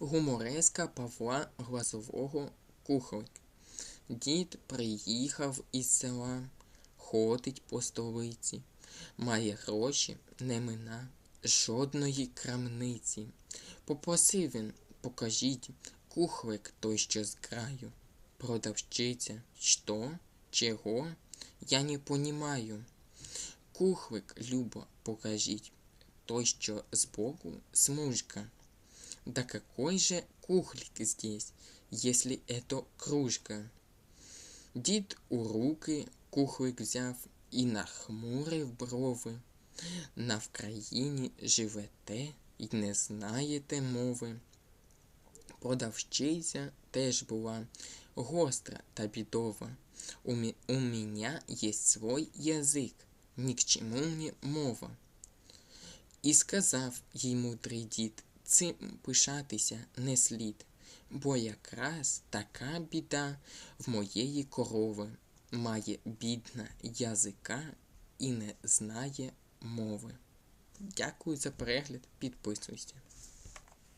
Гумореска Павла Глазового Кухлик. Дід приїхав із села, ходить по столиці, має гроші, не мина жодної крамниці. Попросив він, покажіть, кухлик той, що з краю. Продавщиця, що, чого, я не понімаю. Кухлик, любо, покажіть, той, що збоку смужка. Да какой же кухлик здесь, если это кружка? Дід у руки кухлик взяв і нахмурив брови. На Вкраїні живете й не знаєте мови. Продавщиця теж була гостра та бідова. У, мі- у меня есть свой язик, ні к чому мені мова. І сказав їй мудрий дід, цим пишатися не слід, бо якраз така біда в моєї корови має бідна язика і не знає мови. Дякую за перегляд, підписуйся.